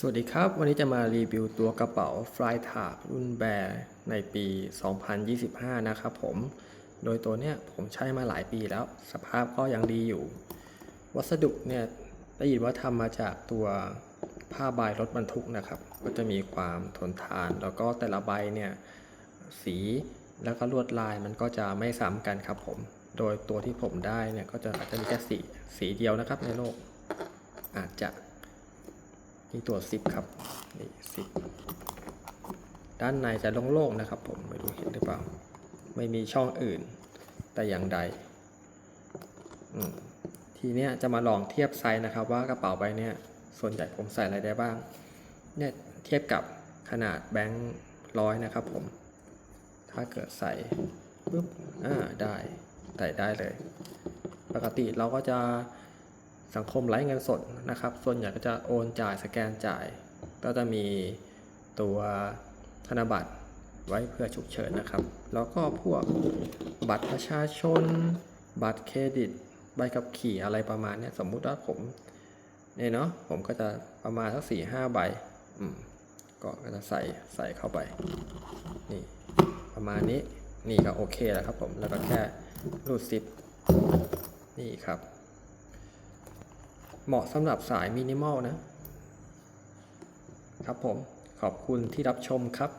สวัสดีครับ วันนี้จะมารีวิวตัวกระเป๋า Fly t a g รุ่นแบร์ในปี 2025 นะครับผม โดยตัวเนี้ยผมใช้มาหลายปีแล้ว สภาพก็ยังดีอยู่ วัสดุเนี่ยได้ยินว่าทำมาจากตัวผ้าใบรถบรรทุกนะครับ ก็จะมีความทนทาน แล้วก็แต่ละใบเนี่ยสีแล้วก็ลวดลายมันก็จะไม่ซ้ำกันครับผม โดยตัวที่ผมได้เนี่ยก็จะอาจจะมีแค่สีสีเดียวนะครับในโลก อาจจะ นี่ตัวซิปครับนี่ซิปด้านในจะโล่งๆนะครับ ผมไม่รู้เห็นหรือเปล่า ไม่มีช่องอื่น แต่อย่างใดทีเนี้ยจะมาลองเทียบไซส์นะครับ ว่ากระเป๋าใบเนี้ยส่วนใหญ่ผมใส่อะไรได้บ้าง เนี่ยเทียบกับขนาดแบงค์ร้อยนะครับ ผม ถ้าเกิดใส่ปุ๊บอ่าได้ใส่ได้เลย ปกติเราก็จะ สังคมไร้เงินสดนะครับ ส่วนใหญ่ก็จะโอนจ่ายสแกนจ่าย ก็จะมีตัวธนบัตรไว้เพื่อฉุกเฉินนะครับ แล้วก็พวกบัตรประชาชน บัตรเครดิต ใบขับขี่อะไรประมาณนี้สมมุติว่าผมเนี่ยเนาะผมก็จะประมาณสักสี่ห้าใบอืมก็ก็จะใส่ใส่เข้าไป นี่ประมาณนี้นี่ก็โอเคแล้วครับผมแล้วก็แค่รูดซิปนี่ครับ เหมาะสำหรับสายมินิมอลนะครับผมขอบคุณที่รับชมครับ